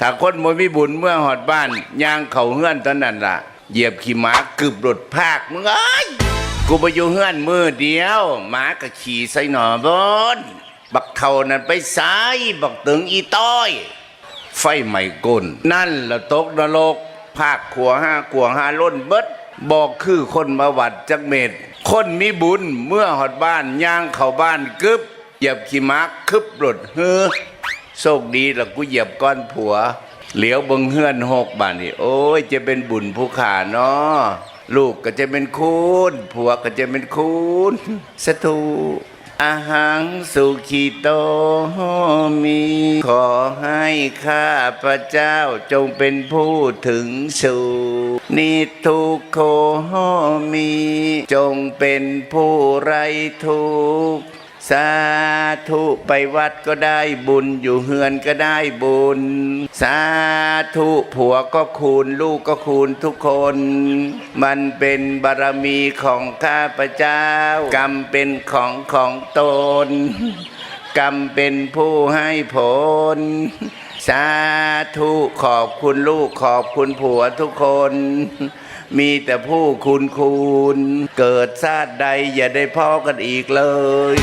ถ้าคนบ่มีบุญเมื่อหอดบ้านย่างเข่าเฮือนตอนนั้นล่ะ เหยียบขี่ม้ากึบรถภาคมึงเอ้ยกูไปอยู่เฮือนมือเดียวหมาก็ขี่ใส่หนอบนบักเขานั่นไปซ้ายบักตึงอีต้อย ไฟไหม้ก้นนั่นละตกนรกภาคขัวห้าขัวห้าล้นเบิดบอกคือคนมาวัดจักเม็ดคนมีบุญเมื่อหอดบ้านย่างเข้าบ้านกึบเหยียบขี่ม้าคึบรถเฮ้อ โชคดีละกูเหยียบก้อนผัว เหลียวบังเฮือนหกบานนี่โอ้ย จะเป็นบุญผู้ขาเนาะลูกก็จะเป็นคุณผัวก็จะเป็นคุณสถูอาหังสุขีโตมี ขอให้ข้าพระเจ้าจงเป็นผู้ถึงสุขนิทุกโคมี จงเป็นผู้ไรทุกข์ สาธุไปวัดก็ได้บุญอยู่เฮือนก็ได้บุญ สาธุผัวก็คูณลูกก็คูณทุกคน มันเป็นบารมีของข้าพเจ้า กรรมเป็นของของตน กรรมเป็นผู้ให้ผล สาธุขอบคุณลูกขอบคุณผัวทุกคน มีแต่ผู้คุณคุณ เกิดชาติใดอย่าได้พ่อกันอีกเลย